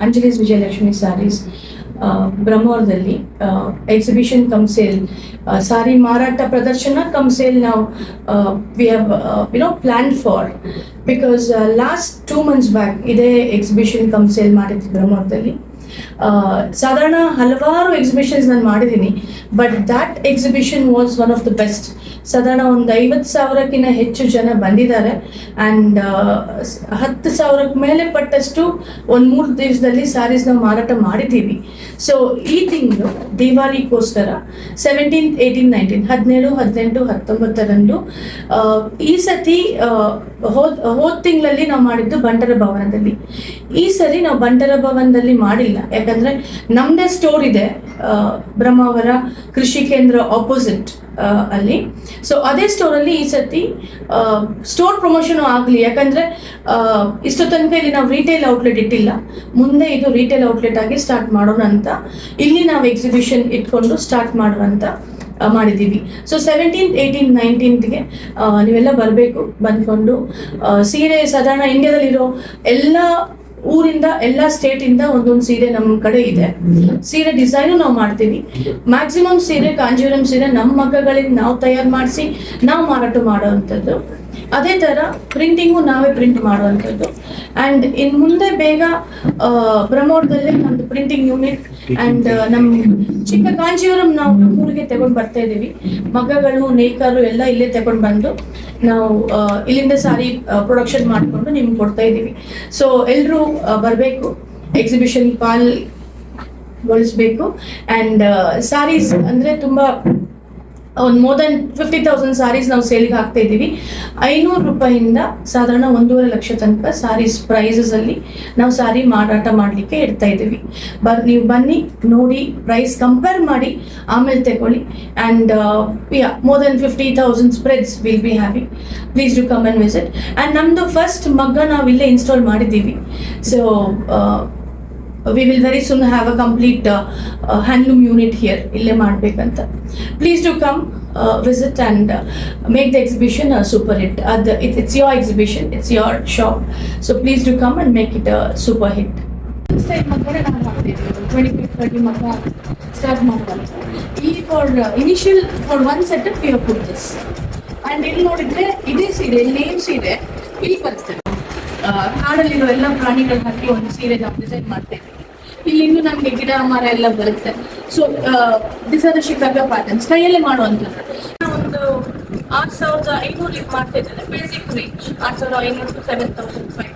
ಅಂಜಲೀಸ್ ವಿಜಯಲಕ್ಷ್ಮಿ ಸ್ಯಾರೀಸ್ ಬ್ರಹ್ಮೋರ್ದಲ್ಲಿ exhibition cum sale sari ಮಾರಾಟ ಪ್ರದರ್ಶನ ಕಮ್ ಸೇಲ್ ನಾವು we have you know plan for because last two months back ಇದೇ exhibition cum sale ಮಾಡಿದ್ವಿ ಬ್ರಹ್ಮೋರ್ದಲ್ಲಿ. ಸಾಧಾರಣ ಹಲವಾರು ಎಕ್ಸಿಬಿಷನ್ಸ್ ನಾನು ಮಾಡಿದ್ದೀನಿ but that exhibition was one of the best ಸಾಧಾರಣ ಒಂದು ಐವತ್ತು ಸಾವಿರಕ್ಕಿಂತ ಹೆಚ್ಚು ಜನ ಬಂದಿದ್ದಾರೆ ಆ್ಯಂಡ್ ಹತ್ತು ಸಾವಿರಕ್ಕೆ ಮೇಲೆ ಪಟ್ಟಷ್ಟು ಒಂದು ಮೂರು ದಿವಸದಲ್ಲಿ ಸ್ಯಾರೀಸ್ ನಾವು ಮಾರಾಟ ಮಾಡಿದ್ದೀವಿ. ಸೊ ಈ ತಿಂಗಳು ದಿವಾಲಿಗೋಸ್ಕರ ಸೆವೆಂಟೀನ್ ಏಯ್ಟೀನ್ ನೈನ್ಟೀನ್ ಹದಿನೇಳು, ಹದಿನೆಂಟು, ಹತ್ತೊಂಬತ್ತರಂದು ಈ ಸತಿ ಹೋದ್, ಹೋದ ತಿಂಗಳಲ್ಲಿ ನಾವು ಮಾಡಿದ್ದು ಬಂಟರ ಭವನದಲ್ಲಿ. ಈ ಸರಿ ನಾವು ಬಂಟರ ಭವನದಲ್ಲಿ ಮಾಡಿಲ್ಲ. ಯಾಕಂದ್ರೆ ನಮ್ಮದೇ ಸ್ಟೋರ್ ಇದೆ ಬ್ರಹ್ಮಾವರ ಕೃಷಿ ಕೇಂದ್ರ ಆಪೋಸಿಟ್ ಅಲ್ಲಿ. ಸೊ ಅದೇ ಸ್ಟೋರಲ್ಲಿ ಈ ಸತಿ ಸ್ಟೋರ್ ಪ್ರಮೋಷನ್ ಆಗಲಿ, ಯಾಕಂದ್ರೆ ಇಷ್ಟು ತನಕ ಇಲ್ಲಿ ನಾವು ರಿಟೇಲ್ ಔಟ್ಲೆಟ್ ಇಟ್ಟಿಲ್ಲ. ಮುಂದೆ ಇದು ರಿಟೇಲ್ ಔಟ್ಲೆಟ್ ಆಗಿ ಸ್ಟಾರ್ಟ್ ಮಾಡೋಣ ಅಂತ, ಇಲ್ಲಿ ನಾವು ಎಕ್ಸಿಬಿಷನ್ ಇಟ್ಕೊಂಡು ಸ್ಟಾರ್ಟ್ ಮಾಡುವಂತ ಅಂತ ಮಾಡಿದ್ದೀವಿ. ಸೊ ಸೆವೆಂಟೀನ್ ಏಯ್ಟೀನ್ ನೈನ್ಟೀನ್ತ್ಗೆ ನೀವೆಲ್ಲ ಬರಬೇಕು, ಬಂದ್ಕೊಂಡು ಸೀರೆ ಸಾಧಾರಣ ಇಂಡಿಯಾದಲ್ಲಿರೋ ಎಲ್ಲ ಊರಿಂದ ಎಲ್ಲ ಇಂದ ಒಂದೊಂದು ಸೀರೆ ನಮ್ಮ ಕಡೆ ಇದೆ. ಸೀರೆ ಡಿಸೈನು ನಾವು ಮಾಡ್ತೀವಿ. ಮ್ಯಾಕ್ಸಿಮಮ್ ಸೀರೆ ಕಾಂಜೀವರಂ ಸೀರೆ ನಮ್ಮ ಮಗ್ಗಗಳಿಂದ ನಾವು ತಯಾರು ಮಾಡಿಸಿ ನಾವು ಮಾರಾಟ ಮಾಡುವಂಥದ್ದು ಅದೇ ಥರ ಪ್ರಿಂಟಿಂಗು ನಾವೇ ಪ್ರಿಂಟ್ ಮಾಡುವಂಥದ್ದು ಆ್ಯಂಡ್ ಇನ್ನು ಮುಂದೆ ಬೇಗ ಆ, ಬ್ರಹ್ಮೋರ್ದಲ್ಲೇ ನಮ್ಮದು ಪ್ರಿಂಟಿಂಗ್ ಯೂನಿಟ್ ಆ್ಯಂಡ್ ನಮ್ಮ ಚಿಕ್ಕ ಕಾಂಜೀವರಂ ನಾವು ನಮ್ಮೂರಿಗೆ ತಗೊಂಡು ಬರ್ತಾ ಇದ್ದೀವಿ ಮಗ್ಗಗಳು ನೇಕಾರು ಎಲ್ಲ ಇಲ್ಲೇ ತಗೊಂಡು ಬಂದು ನಾವು ಇಲ್ಲಿಂದ ಸಾರಿ ಪ್ರೊಡಕ್ಷನ್ ಮಾಡಿಕೊಂಡು ನಿಮ್ಗೆ ಕೊಡ್ತಾ ಇದ್ದೀವಿ. ಸೊ ಎಲ್ಲರೂ ಬರಬೇಕು ಎಕ್ಸಿಬಿಷನ್ ಪಾಲ್ ಗೊಳಿಸ್ಬೇಕು ಆ್ಯಂಡ್ ಸಾರೀಸ್ ಅಂದರೆ ತುಂಬ ಒಂದು more than fifty thousand sarees ನಾವು ಸೇಲಿಗೆ ಹಾಕ್ತಾ ಇದ್ದೀವಿ. ಐನೂರು ರೂಪಾಯಿಂದ ಸಾಧಾರಣ ಒಂದೂವರೆ ಲಕ್ಷ ತನಕ ಸಾರೀಸ್ ಪ್ರೈಸಸಲ್ಲಿ ನಾವು ಸಾರಿ ಮಾರಾಟ ಮಾಡಲಿಕ್ಕೆ ಇಡ್ತಾ ಇದ್ದೀವಿ. ಬರ್, ನೀವು ಬನ್ನಿ, ನೋಡಿ ಪ್ರೈಸ್ ಕಂಪೇರ್ ಮಾಡಿ, ಆಮೇಲೆ ತಗೊಳ್ಳಿ. And more than fifty thousand spreads will be having please do come and visit and ನಮ್ಮದು ಫಸ್ಟ್ ಮಗ್ಗ ನಾವು ಇಲ್ಲೇ ಇನ್ಸ್ಟಾಲ್ ಮಾಡಿದ್ದೀವಿ. So we will very soon have a complete handloom unit here ಇಲ್ಲೇ ಮಾಡಬೇಕಂತ. Please to come visit and make the exhibition super hit ಅದು it it's your exhibition it's your shop so please to come and make it super hit twenty five thirty ಮಗ start ಮಾಡುವಂತ ಈ for initial for one setup you put this and ಇಲ್ಲಿ ನೋಡಿದ್ರೆ ಇದೇ ಸೀರೆ name ಸೀರೆ. ಇಲ್ಲಿ ಬರುತ್ತೆ. ಕಾಡಲ್ಲಿರೋ ಎಲ್ಲ ಪ್ರಾಣಿಗಳು ಹಾಕಿ ಒಂದು ಸೀರೆ ನಾವು ಡಿಸೈನ್ ಮಾಡ್ತೇವೆ ಇಲ್ಲಿ ಇನ್ನು ನಮಗೆ ಗಿಡ, ಮರ ಎಲ್ಲ ಬರುತ್ತೆ. So this are the Chicago patterns ಕೈಯಲ್ಲೇ ಮಾಡುವಂಥದ್ದು. ಒಂದು ಆರು ಸಾವಿರದ ಐನೂರು ಮಾಡ್ತಾ ಇದ್ದಾರೆ ಬೇಸಿಕ್ ರೇಂಜ್ ಆರು ಸಾವಿರದ ಐನೂರು ಸೆವೆನ್ ತೌಸಂಡ್ ಫೈವ್